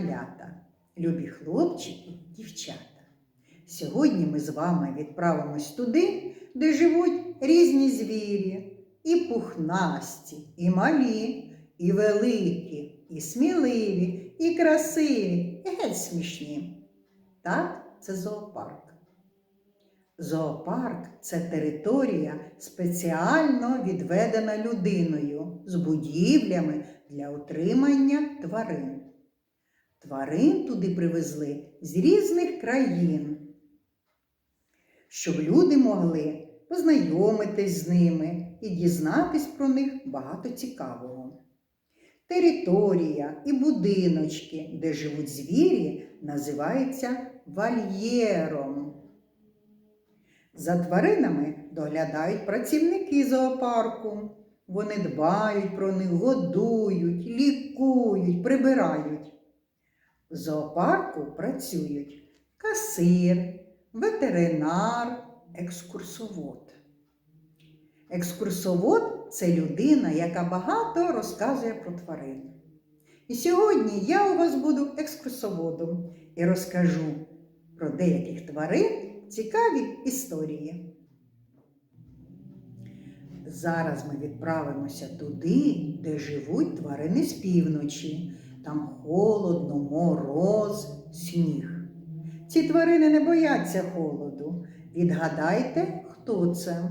малята, любі хлопчики, дівчата. Сьогодні ми з вами відправимось туди, де живуть різні звірі, і пухнасті, і малі, і великі, і сміливі, і красиві, і геть смішні. Так, це зоопарк. Зоопарк це територія, спеціально відведена людиною з будівлями для утримання тварин. Тварин туди привезли з різних країн, щоб люди могли познайомитись з ними і дізнатись про них багато цікавого. Територія і будиночки, де живуть звірі, називаються вольєром. За тваринами доглядають працівники зоопарку. Вони дбають про них, годують, лікують, прибирають. В зоопарку працюють касир, ветеринар, екскурсовод. Екскурсовод це людина, яка багато розказує про тварин. І сьогодні я у вас буду екскурсоводом і розкажу про деяких тварин цікаві історії. Зараз ми відправимося туди, де живуть тварини з півночі. Там холодно, мороз, сніг. Ці тварини не бояться холоду. Відгадайте, хто це?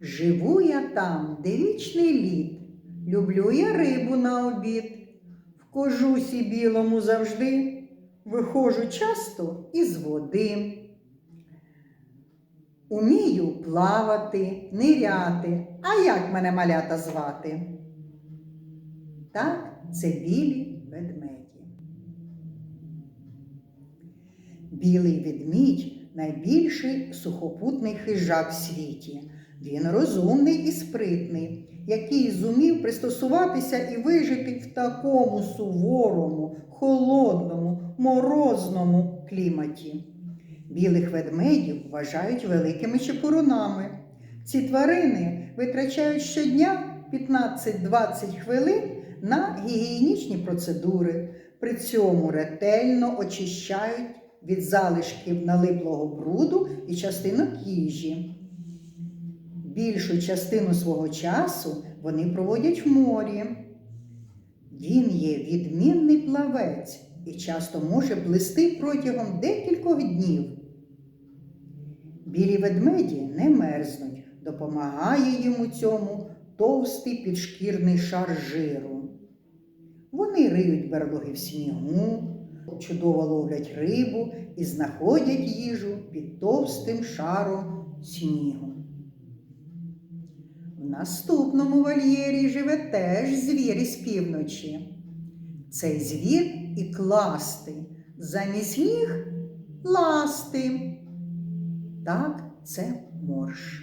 Живу я там, де вічний лід. Люблю я рибу на обід. В кожусі білому завжди. Виходжу часто із води. Умію плавати, ниряти. А як мене малята звати? Так, це білі ведмеді. Білий ведмідь найбільший сухопутний хижак в світі. Він розумний і спритний, який зумів пристосуватися і вижити в такому суворому, холодному, морозному кліматі. Білих ведмедів вважають великими чепурунами. Ці тварини витрачають щодня 15-20 хвилин на гігієнічні процедури, при цьому ретельно очищають від залишків налиплого бруду і частинок їжі. Більшу частину свого часу вони проводять в морі. Він є відмінний плавець і часто може плисти протягом декількох днів. Білі ведмеді не мерзнуть, допомагає йому цьому товстий підшкірний шар жиру. Вони риють берлоги в снігу, чудово ловлять рибу і знаходять їжу під товстим шаром снігу. В наступному вольєрі живе теж звір із півночі. Цей звір і кластий, замість ніг ласти. Так, це морж.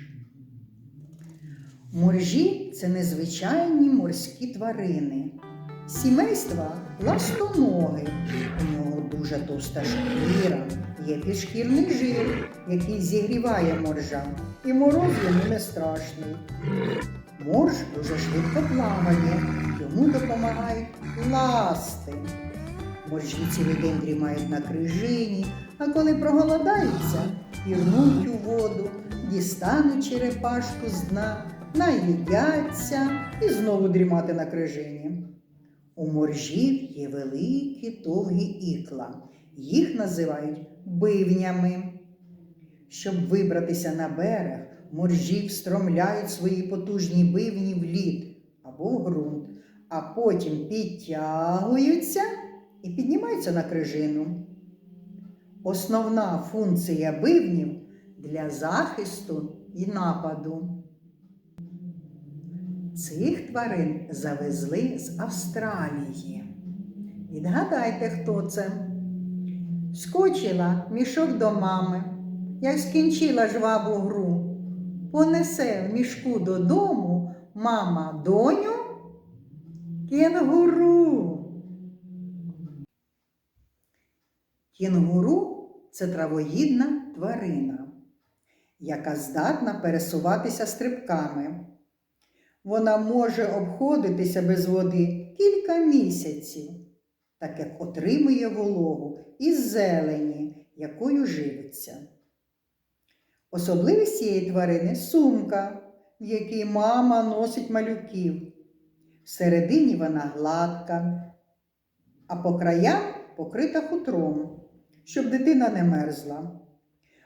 Моржі це незвичайні морські тварини. Сімейства ластоноги. У нього дуже товста шкіра, є підшкірний жир, який зігріває моржа, і мороз йому не страшний. Морж дуже швидко плаває, йому допомагають ласти. Моржі цілий день дрімають на крижині, а коли проголодаються, пірнуть у воду, дістануть черепашку з дна, наїдяться і знову дрімати на крижині. У моржів є великі довгі ікла. Їх називають бивнями. Щоб вибратися на берег, моржі встромляють свої потужні бивні в лід або в ґрунт, а потім підтягуються і піднімаються на крижину. Основна функція бивнів для захисту і нападу. Цих тварин завезли з Австралії. Відгадайте, хто це? Скочила мішок до мами, як скінчила жваву гру. Понесе в мішку додому мама доню кенгуру. Кінгуру це травоїдна тварина, яка здатна пересуватися стрибками. Вона може обходитися без води кілька місяців. так як отримує вологу із зелені, якою живиться. Особливість цієї тварини сумка, в якій мама носить малюків. Всередині вона гладка, а по краям покрита хутром, щоб дитина не мерзла.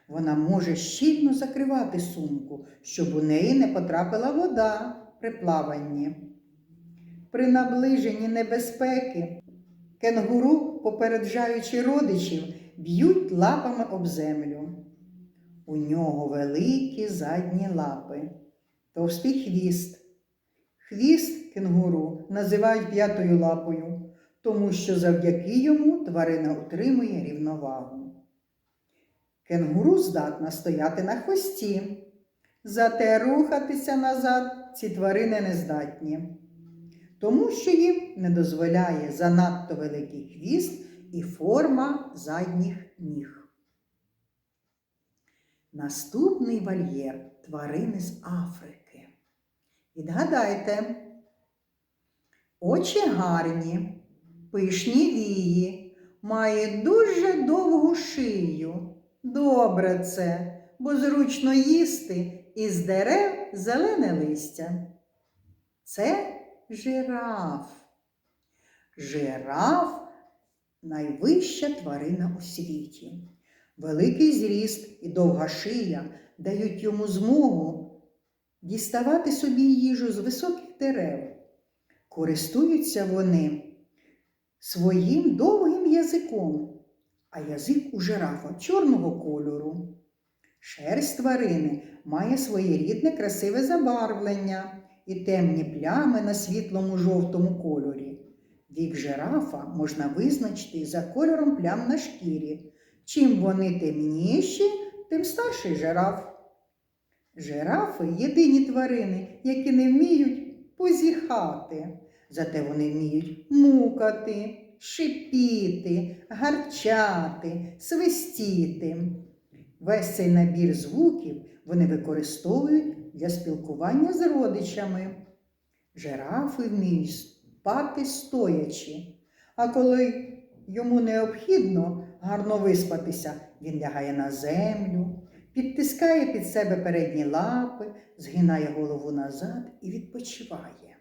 Вона може щільно закривати сумку, щоб у неї не потрапила вода при плаванні. При наближенні небезпеки кенгуру, попереджаючи родичів, б'ють лапами об землю. У нього великі задні лапи, товстий хвіст. Хвіст кенгуру називають п'ятою лапою, тому що завдяки йому тварина утримує рівновагу. Кенгуру здатна стояти на хвості, зате рухатися назад ці тварини не здатні, тому що їм не дозволяє занадто великий хвіст і форма задніх ніг. Наступний вольєр тварини з Африки. Відгадайте, очі гарні, пишні вії, має дуже довгу шию. Добре це, бо зручно їсти із дерев зелене листя. Це жираф. Жираф найвища тварина у світі. Великий зріст і довга шия дають йому змогу діставати собі їжу з високих дерев. Користуються вони своїм довгим язиком, а язик у жирафа чорного кольору. Шерсть тварини має своєрідне красиве забарвлення і темні плями на світлому жовтому кольорі. Вік жирафа можна визначити за кольором плям на шкірі. Чим вони темніші, тим старший жираф. Жирафи єдині тварини, які не вміють позіхати. Зате вони вміють мукати, шипіти, гарчати, свистіти. Весь цей набір звуків вони використовують для спілкування з родичами. Жирафи вміють спати стоячи, а коли йому необхідно гарно виспатися, він лягає на землю, підтискає під себе передні лапи, згинає голову назад і відпочиває.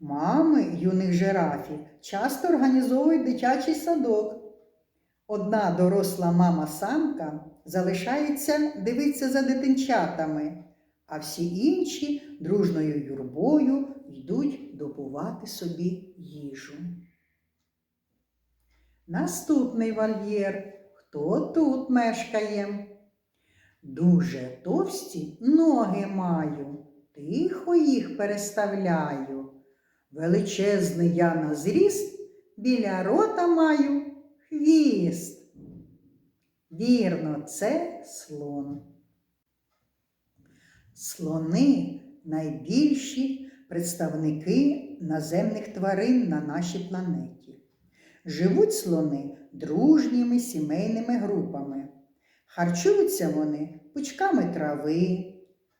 Мами юних жирафів часто організовують дитячий садок. Одна доросла мама-самка залишається дивитися за дитинчатами, а всі інші дружною юрбою йдуть добувати собі їжу. Наступний вольєр. Хто тут мешкає? Дуже товсті ноги маю, тихо їх переставляю. Величезний я на зріст, біля рота маю хвіст. Вірно, це слон. Слони найбільші представники наземних тварин на нашій планеті. Живуть слони дружніми сімейними групами. Харчуються вони пучками трави,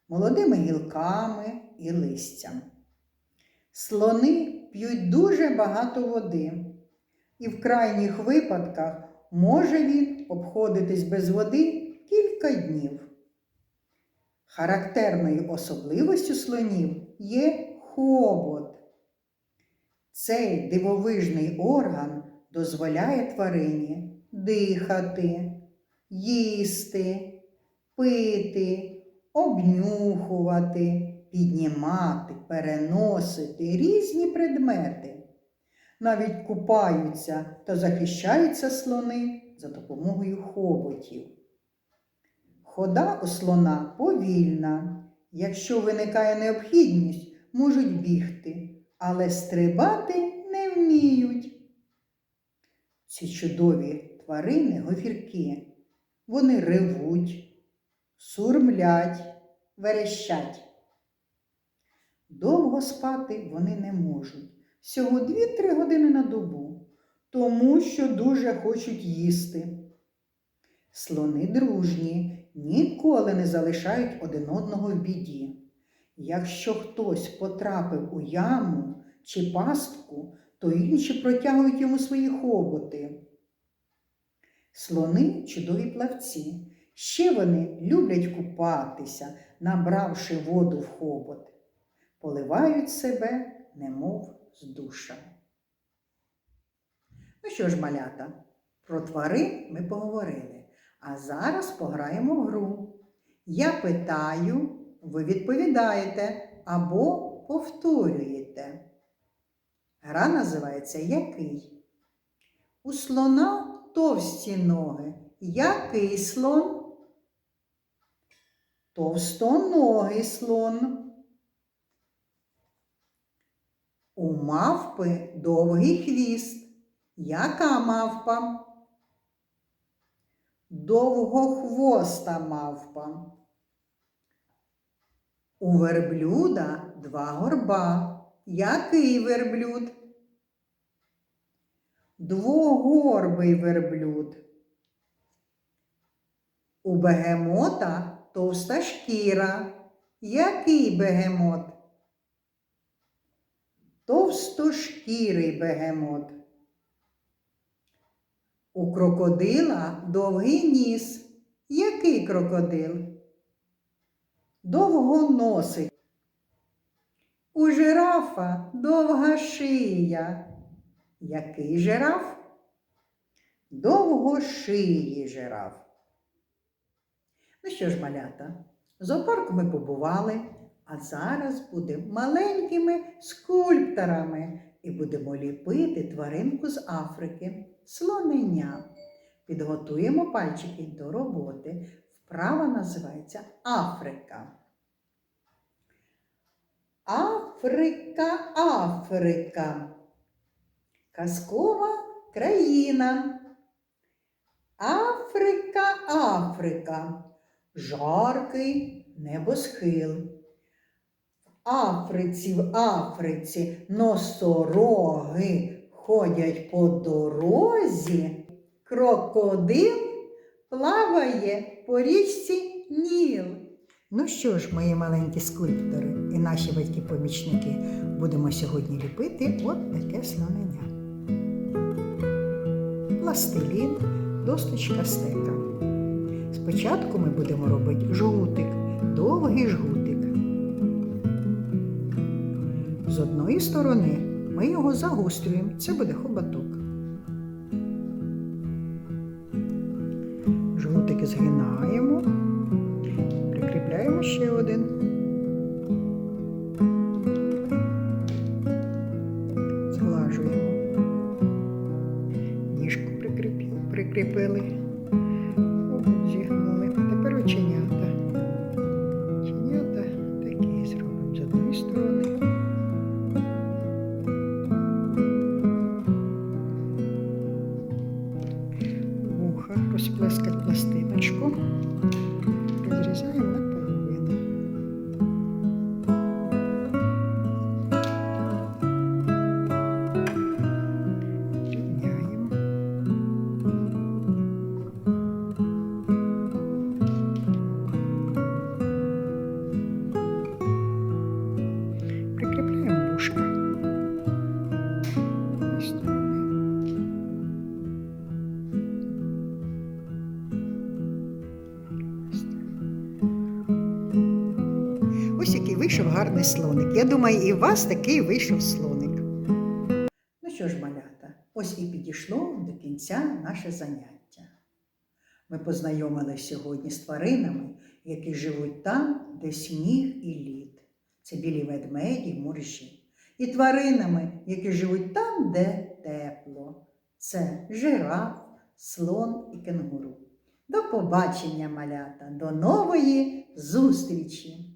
молодими гілками і листям. Слони п'ють дуже багато води, і в крайніх випадках може він обходитись без води кілька днів. Характерною особливостю слонів є хобот. Цей дивовижний орган дозволяє тварині дихати, їсти, пити, обнюхувати, піднімати, переносити різні предмети. Навіть купаються та захищаються слони за допомогою хоботів. Хода у слона повільна. Якщо виникає необхідність, можуть бігти, але стрибати не вміють. Ці чудові тварини говірки. Вони ревуть, сурмлять, верещать. Довго спати вони не можуть. Всього 2-3 години на добу, тому що дуже хочуть їсти. Слони дружні, ніколи не залишають один одного в біді. Якщо хтось потрапив у яму чи пастку, то інші протягують йому свої хоботи. Слони чудові плавці. Ще вони люблять купатися, набравши воду в хобот, поливають себе, немов з душа. Ну що ж, малята, про тварин ми поговорили, а зараз пограємо в гру. Я питаю, ви відповідаєте або повторюєте. Гра називається Який? У слона товсті ноги. Який слон? Товстоногий слон. У мавпи довгий хвіст. Яка мавпа? Довгохвоста мавпа. У верблюда два горба. Який верблюд? Двогорбий верблюд. У бегемота товста шкіра. Який бегемот? Товстошкірий бегемот. У крокодила довгий ніс. Який крокодил? Довгоносий. У жирафа довга шия. Який жираф? Довгошиї жираф. Ну що ж, малята, зоопарку ми побували, а зараз будемо маленькими скульпторами і будемо ліпити тваринку з Африки, слонення. Підготуємо пальчики до роботи. Вправа називається Африка. Африка, Африка. Казкова країна. Африка, Африка. Жаркий небосхил. Африці, в Африці носороги ходять по дорозі. Крокодил плаває по річці Ніл. Ну що ж, мої маленькі скульптори і наші батьки-помічники, будемо сьогодні ліпити от таке слонення. Пластилін, досточка стека. Спочатку ми будемо робити жгутик, довгий жгутик. З одної сторони ми його загострюємо, це буде хоботок. Жгутики згинаємо, прикріпляємо ще один. Зглажуємо. Ніжку прикріпили. Я думаю, і у вас такий вийшов слоник. Ну що ж, малята, ось і підійшло до кінця наше заняття. Ми познайомилися сьогодні з тваринами, які живуть там, де сніг і лід. Це білі ведмеді, моржі. І тваринами, які живуть там, де тепло. Це жираф, слон і кенгуру. До побачення, малята, до нової зустрічі!